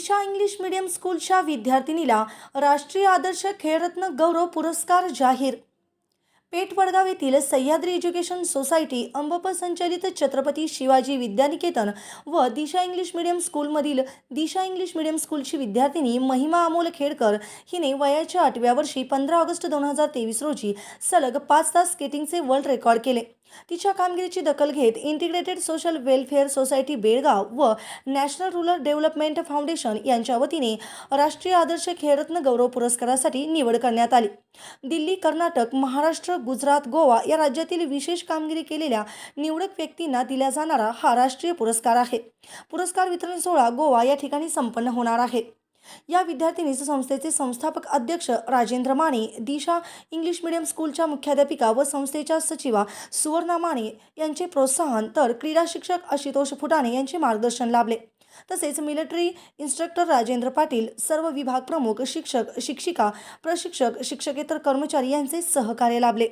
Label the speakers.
Speaker 1: दिशा English medium स्कूलच्या विद्यार्थिनीला राष्ट्रीय आदर्श खेळरत्न गौरव पुरस्कार जाहीर. पेठ वडगाव येथील सह्याद्री एज्युकेशन सोसायटी अंबप संचलित छत्रपती शिवाजी विद्यानिकेतन व दिशा इंग्लिश मीडियम स्कूलमधील दिशा इंग्लिश मीडियम स्कूलची विद्यार्थिनी महिमा अमोल खेडकर हिने वयाच्या आठव्या वर्षी पंधरा ऑगस्ट दोन हजार तेवीस रोजी सलग पाच तास स्केटिंगचे वर्ल्ड रेकॉर्ड केले. तिच्या कामगिरीची दखल घेत integrated social welfare society Belgaum व नॅशनल रुरल डेव्हलपमेंट फाउंडेशन यांच्या वतीने राष्ट्रीय आदर्श खेळरत्न गौरव पुरस्कारासाठी निवड करण्यात आली. दिल्ली कर्नाटक महाराष्ट्र गुजरात गोवा या राज्यातील विशेष कामगिरी केलेल्या निवडक व्यक्तींना दिला जाणारा हा राष्ट्रीय पुरस्कार आहे. पुरस्कार वितरण सोहळा गोवा या ठिकाणी संपन्न होणार आहे. या विद्यार्थिनीचे संस्थेचे संस्थापक अध्यक्ष राजेंद्र माने दिशा इंग्लिश मीडियम स्कूलच्या मुख्याध्यापिका व संस्थेच्या सचिवा सुवर्णा माने यांचे प्रोत्साहन तर क्रीडा शिक्षक आशुतोष फुटाणे यांचे मार्गदर्शन लाभले. तसेच मिलिटरी इन्स्ट्रक्टर राजेंद्र पाटील सर्व विभाग प्रमुख शिक्षक शिक्षिका प्रशिक्षक शिक्षकेतर कर्मचारी यांचे सहकार्य लाभले.